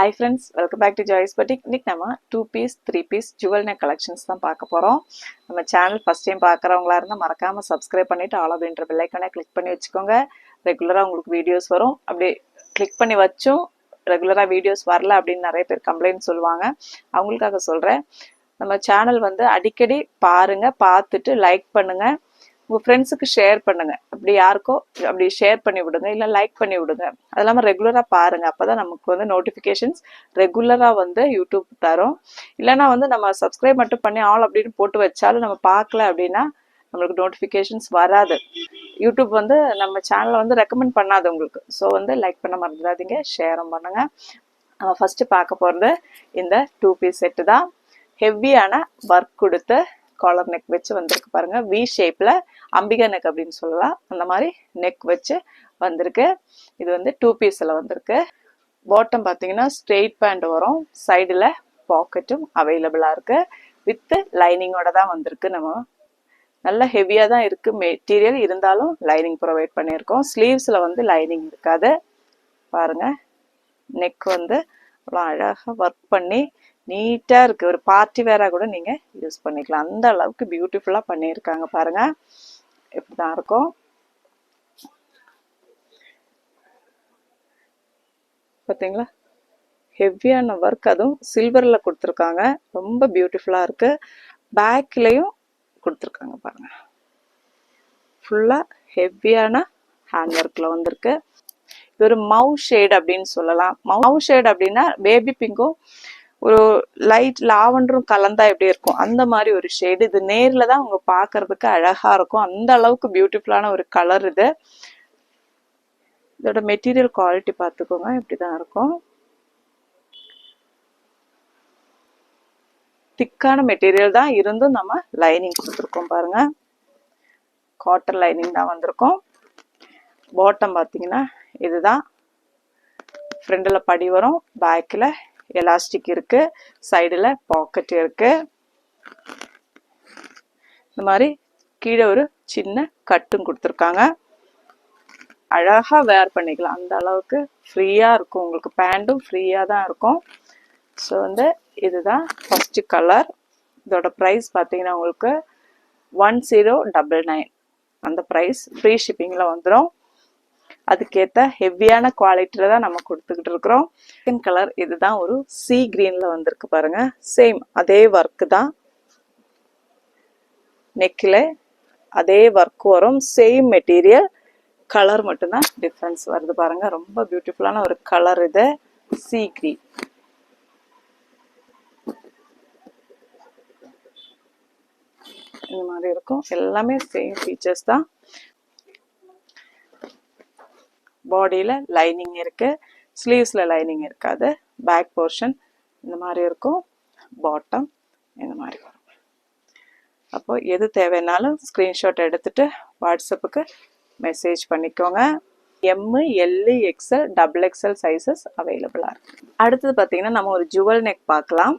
Hi friends welcome back to Joys but இன்னைக்கு நம்ம two piece three piece jewel neck collections தான் பார்க்க போகிறோம் நம்ம சேனல் ஃபஸ்ட் டைம் பார்க்குறவங்களா இருந்தால் மறக்காமல் சப்ஸ்கிரைப் பண்ணிவிட்டு ஆல் அப்படின்ற பெல்லைக்கனை கிளிக் பண்ணி வச்சுக்கோங்க. ரெகுலராக உங்களுக்கு வீடியோஸ் வரும். அப்படியே கிளிக் பண்ணி வச்சும் ரெகுலராக வீடியோஸ் வரல அப்படின்னு நிறைய பேர் கம்ப்ளைண்ட் சொல்லுவாங்க. அவங்களுக்காக சொல்கிறேன் நம்ம சேனல் வந்து அடிக்கடி பாருங்கள் பார்த்துட்டு லைக் பண்ணுங்கள் உங்கள் ஃப்ரெண்ட்ஸுக்கு ஷேர் பண்ணுங்க. அப்படி யாருக்கோ அப்படி ஷேர் பண்ணி விடுங்க. இல்லை லைக் பண்ணி விடுங்க. அது இல்லாமல் ரெகுலராக பாருங்க. அப்போ தான் நமக்கு வந்து நோட்டிஃபிகேஷன்ஸ் ரெகுலராக வந்து யூடியூப் தரும். இல்லைன்னா வந்து நம்ம சப்ஸ்கிரைப் மட்டும் பண்ணி ஆல் அப்படின்னு போட்டு வச்சாலும் நம்ம பார்க்கல அப்படின்னா நம்மளுக்கு நோட்டிஃபிகேஷன்ஸ் வராது. யூடியூப் வந்து நம்ம சேனலை வந்து ரெக்கமெண்ட் பண்ணாது உங்களுக்கு. ஸோ வந்து லைக் பண்ண மறந்துடாதீங்க. ஷேரும் பண்ணுங்கள் நம்ம ஃபஸ்ட்டு பார்க்க போகிறது இந்த டூ பீஸ் செட்டு தான் ஹெவியான ஒர்க் கொடுத்து காலர் நெக் வச்சு வந்திருக்கு பாருங்க. வி ஷேப்ல அம்பிகா நெக் அப்படின்னு சொல்லலாம். அந்த மாதிரி நெக் வச்சு வந்திருக்கு. இது வந்து டூ பீஸில் வந்திருக்கு. பாட்டம் பார்த்தீங்கன்னா ஸ்ட்ரெயிட் பேண்ட் வரும். சைடில் பாக்கெட்டும் அவைலபிளாக இருக்கு. வித்து லைனிங்கோட தான் வந்திருக்கு நம்ம. நல்ல ஹெவியாக தான் இருக்குது மெட்டீரியல் இருந்தாலும் லைனிங் ப்ரொவைட் பண்ணியிருக்கோம். ஸ்லீவ்ஸில் வந்து லைனிங் இருக்காது. பாருங்க. நெக் வந்து அவ்வளோ அழகாக ஒர்க் பண்ணி நீட்டாக இருக்குது ஒரு பார்ட்டி வேராக கூட நீங்கள் யூஸ் பண்ணிக்கலாம். அந்த அளவுக்கு பியூட்டிஃபுல்லாக பண்ணியிருக்காங்க பாருங்க. இப்படி தான் இருக்கும் பார்த்தீங்களா ஹெவியான ஒர்க் அதுவும் சில்வரில் கொடுத்துருக்காங்க. ரொம்ப பியூட்டிஃபுல்லாக இருக்குது பேக்லேயும் கொடுத்துருக்காங்க பாருங்க. ஃபுல்லாக ஹெவியான ஹேண்ட் ஒர்க்கில் வந்திருக்கு. இது ஒரு மவு ஷேட் அப்படின்னு சொல்லலாம். மவு ஷேட் அப்படின்னா பேபி பிங்கும் ஒரு லைட் லாவண்டரும் கலந்தா எப்படி இருக்கும்? அந்த மாதிரி ஒரு ஷேடு இது நேரில் தான் அவங்க பார்க்கறதுக்கு அழகா இருக்கும். அந்த அளவுக்கு பியூட்டிஃபுல்லான ஒரு கலர் இது. இதோட மெட்டீரியல் குவாலிட்டி பார்த்துக்கோங்க. இப்படிதான் இருக்கும். திக்கான மெட்டீரியல் தான் இருந்தும் நம்ம லைனிங் கொடுத்துருக்கோம் பாருங்க. காட்டன் லைனிங் தான் வந்திருக்கும். பாட்டம் பார்த்தீங்கன்னா இதுதான். ஃப்ரண்டில் படி வரும். பேக்கில் எலாஸ்டிக் இருக்கு சைடில் பாக்கெட் இருக்கு. இந்த மாதிரி கீழே ஒரு சின்ன கட்டும் கொடுத்துருக்காங்க. அழகாக வேர் பண்ணிக்கலாம். அந்த அளவுக்கு ஃப்ரீயாக இருக்கும். உங்களுக்கு பேண்ட்டும் ஃப்ரீயாக தான் இருக்கும். ஸோ வந்து இதுதான் ஃபஸ்ட்டு கலர் இதோட ப்ரைஸ் பார்த்தீங்கன்னா உங்களுக்கு ஒன் ஜீரோ டபுள் நைன் அந்த ப்ரைஸ் ஃப்ரீ ஷிப்பிங்கில் வந்துடும் அதுக்கேற்ற ஹெவியான குவாலிட்டியில் தான் நம்ம கொடுத்துக்கிட்டு இருக்கிறோம். செகண்ட் கலர் இதுதான் ஒரு சி க்ரீனில் வந்திருக்கு பாருங்கள் சேம் அதே ஒர்க்கு தான். நெக்கில் அதே ஒர்க் வரும். சேம் மெட்டீரியல் கலர் மட்டும்தான் டிஃப்ரென்ஸ் வருது பாருங்க. ரொம்ப பியூட்டிஃபுல்லான ஒரு கலர் இது. சி கிரீன் இந்த மாதிரி இருக்கும். எல்லாமே சேம் ஃபீச்சர்ஸ் தான். பாடியில் லைனிங் இருக்குது ஸ்லீவ்ஸில் லைனிங் இருக்காது. பேக் போர்ஷன் இந்த மாதிரி இருக்கும். பாட்டம் இந்த மாதிரி வரும். அப்போது எது தேவைன்னாலும் ஸ்க்ரீன்ஷாட் எடுத்துட்டு வாட்ஸ்அப்புக்கு மெசேஜ் பண்ணிக்கோங்க. M L XL double XL sizes அவைலபிளாக இருக்குது அடுத்தது பார்த்தீங்கன்னா நம்ம ஒரு ஜுவல் நெக் பார்க்கலாம்.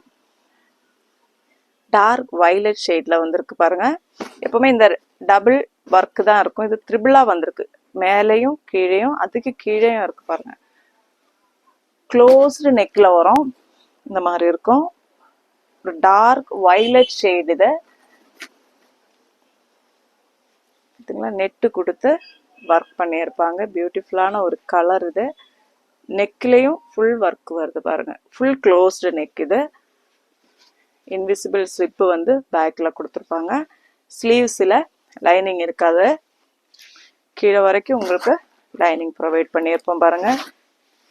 டார்க் வைலட் ஷேடில் வந்திருக்கு பாருங்கள் எப்போவுமே இந்த டபுள் ஒர்க் தான் இருக்கும். இது த்ரிபிளாக வந்திருக்கு. மேலேயும் கீழேயும் அதுக்கு கீழேயும் இருக்கு பாருங்க. க்ளோஸ்டு நெக்ல வரும். இந்த மாதிரி இருக்கும். ஒரு டார்க் வைலட் ஷேடு இது பார்த்தீங்களா நெட்டு கொடுத்து ஒர்க் பண்ணியிருப்பாங்க. பியூட்டிஃபுல்லான ஒரு கலர் இது. நெக்லேயும் ஃபுல் ஒர்க் வருது பாருங்க. ஃபுல் க்ளோஸ்டு நெக் இது. இன்விசிபிள் ஸ்லிப்பு வந்து பேக்கில் கொடுத்துருப்பாங்க. ஸ்லீவ்ஸில் லைனிங் இருக்காது. கீழே வரைக்கும் உங்களுக்கு லைனிங் ப்ரொவைட் பண்ணியிருப்போம் பாருங்கள்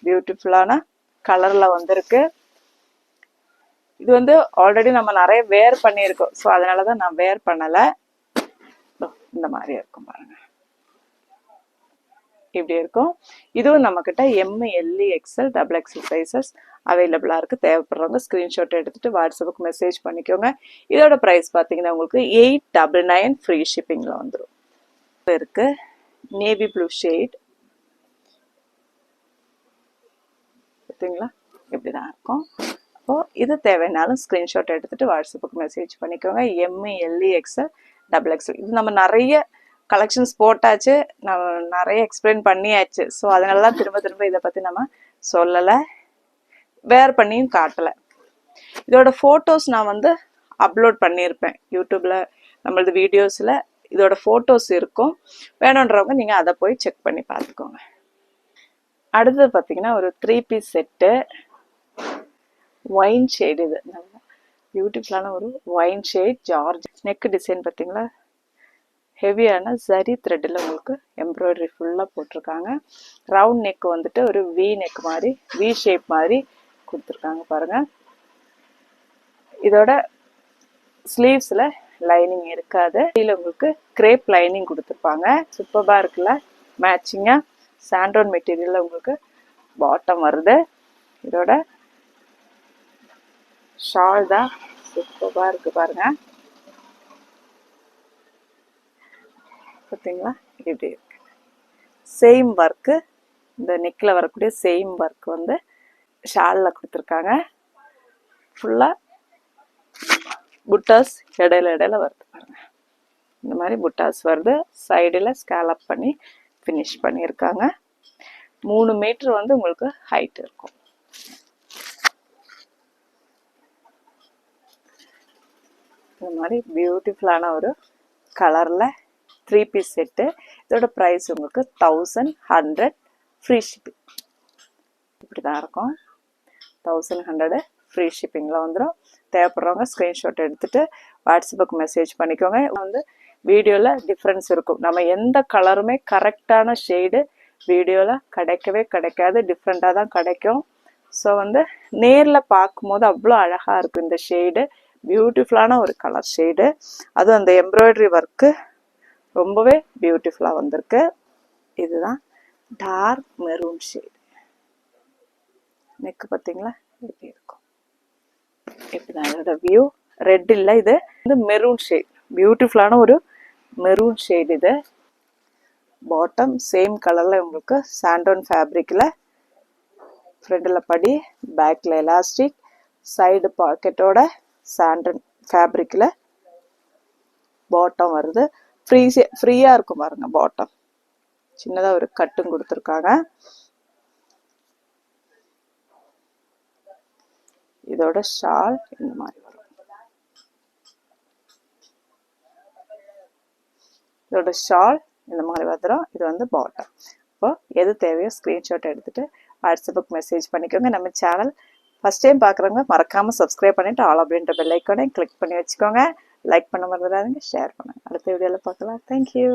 பியூட்டிஃபுல்லான கலரில் வந்திருக்கு. இது வந்து ஆல்ரெடி நம்ம நிறைய வேர் பண்ணியிருக்கோம். ஸோ அதனால தான் நான் வேர் பண்ணலை. இந்த மாதிரி இருக்கும் பாருங்க. இப்படி இருக்கும். இதுவும் நம்மக்கிட்ட எம் எல்இ எக்ஸ்எல் டபுள் எக்ஸ்எல் சைசஸ் அவைலபிளாக இருக்குது தேவைப்படுறவங்க ஸ்க்ரீன்ஷாட் எடுத்துகிட்டு வாட்ஸ்அப்புக்கு மெசேஜ் பண்ணிக்கோங்க. இதோட ப்ரைஸ் பார்த்தீங்கன்னா உங்களுக்கு எயிட் டபுள் நைன் ஃப்ரீ ஷிப்பிங்கில் வந்துடும் இருக்குது நேவி ப்ளூ ஷேட் பார்த்தீங்களா இப்படி தான் இருக்கும். அப்போது இது தேவைனாலும் ஸ்க்ரீன்ஷாட் எடுத்துகிட்டு வாட்ஸ்அப்புக்கு மெசேஜ் பண்ணிக்கோங்க. எம்இ எல்இ எக்ஸ்எல் டபுள் எக்ஸ்எல் இது நம்ம நிறைய கலெக்ஷன்ஸ் போட்டாச்சு. நம்ம நிறைய எக்ஸ்பிளைன் பண்ணியாச்சு. ஸோ அதனால தான் திரும்ப திரும்ப இதை பற்றி நம்ம சொல்லலை. வேர் பண்ணியும் காட்டலை. இதோட ஃபோட்டோஸ் நான் வந்து அப்லோட் பண்ணியிருப்பேன். யூடியூப்பில் நம்மளது வீடியோஸில் இதோட ஃபோட்டோஸ் இருக்கும். வேணுன்றவங்க நீங்கள் அதை போய் செக் பண்ணி பார்த்துக்கோங்க. அடுத்தது பார்த்தீங்கன்னா ஒரு three piece set wine shade இது. நல்லா பியூட்டிஃபுல்லான ஒரு wine shade George neck design பார்த்தீங்களா? ஹெவியான சரி த்ரெட்டில் உங்களுக்கு எம்ப்ராய்டரி ஃபுல்லாக போட்டிருக்காங்க. ரவுண்ட் நெக் வந்துட்டு ஒரு வி நெக் மாதிரி வி ஷேப் மாதிரி கொடுத்துருக்காங்க பாருங்கள் இதோட ஸ்லீவ்ஸில் லைனிங் இருக்காது. கீழே உங்களுக்கு கிரேப் லைனிங் கொடுத்துருப்பாங்க. சூப்பராக இருக்குல்ல? மேட்சிங்காக சாண்ட்ரோன் மெட்டீரியலில் உங்களுக்கு பாட்டம் வருது. இதோட ஷால் தான் சூப்பராக இருக்குது பாருங்க. பார்த்தீங்களா இப்படி இருக்கு. சேம் ஒர்க்கு இந்த நெக்கில் வரக்கூடிய சேம் ஒர்க் வந்து ஷாலில் கொடுத்துருக்காங்க. ஃபுல்லாக புட்டாஸ் இடையில இடையில வருது பாருங்க. இந்த மாதிரி புட்டாஸ் வருது. சைடில் ஸ்கேலப் பண்ணி ஃபினிஷ் பண்ணியிருக்காங்க. மூணு மீட்ரு வந்து உங்களுக்கு ஹைட் இருக்கும். இந்த மாதிரி பியூட்டிஃபுல்லான ஒரு கலரில் த்ரீ பீஸ் செட்டு இதோட ப்ரைஸ் உங்களுக்கு தௌசண்ட் ஹண்ட்ரட் ஃப்ரீ ஷிப்பிங் இப்படி தான் இருக்கும். தௌசண்ட் ஹண்ட்ரடு ஃப்ரீ ஷிப்பிங்கில் வந்துடும் தேவைப்படுறவங்க ஸ்க்ரீன்ஷாட் எடுத்துகிட்டு வாட்ஸ்அப்புக்கு மெசேஜ் பண்ணிக்கோங்க. வந்து வீடியோவில் டிஃப்ரென்ஸ் இருக்கும். நம்ம எந்த கலருமே கரெக்டான ஷேடு வீடியோவில் கிடைக்கவே கிடைக்காது. டிஃப்ரெண்ட்டாக தான் கிடைக்கும். ஸோ வந்து நேரில் பார்க்கும்போது அவ்வளோ அழகாக இருக்கும் இந்த ஷேடு பியூட்டிஃபுல்லான ஒரு கலர் ஷேடு அதுவும் அந்த எம்ப்ராய்டரி ஒர்க்கு ரொம்பவே பியூட்டிஃபுல்லாக வந்திருக்கு. இதுதான் டார்க் மெரூன் ஷேடு நெக்கு பார்த்தீங்களா? இப்படி இருக்கும். இப்படிதான் இதோட வியூ ரெட் இல்லை இது. வந்து மெரூன் ஷேட் பியூட்டிஃபுல்லான ஒரு மெரூன் ஷேட் இது. பாட்டம் சேம் கலரில் உங்களுக்கு சாண்டோன் ஃபேப்ரிக்கில் ஃப்ரண்டில் படி பேக்கில் எலாஸ்டிக் சைடு பாக்கெட்டோட சாண்டன் ஃபேப்ரிக்கில் பாட்டம் வருது. ஃப்ரீ ஃப்ரீயாக இருக்கும் பாருங்க பாட்டம் சின்னதாக ஒரு கட்டும் கொடுத்துருக்காங்க. இதோட ஷால் இந்த மாதிரி வரும். இதோட ஷால் இந்த மாதிரி வந்துடும் இது வந்து பாட்டம் இப்போ எது தேவையோ ஸ்க்ரீன்ஷாட் எடுத்துட்டு வாட்ஸ்அப்புக்கு மெசேஜ் பண்ணிக்கோங்க. நம்ம சேனல் ஃபஸ்ட் டைம் பார்க்குறவங்க மறக்காமல் சப்ஸ்கிரைப் பண்ணிவிட்டு ஆல் அப்படின்ற பெல் கிளிக் பண்ணி வச்சுக்கோங்க. லைக் பண்ண மறந்துடாதீங்க ஷேர் பண்ணுங்கள் அடுத்த வீடியோவில் பார்க்கலாம். தேங்க்யூ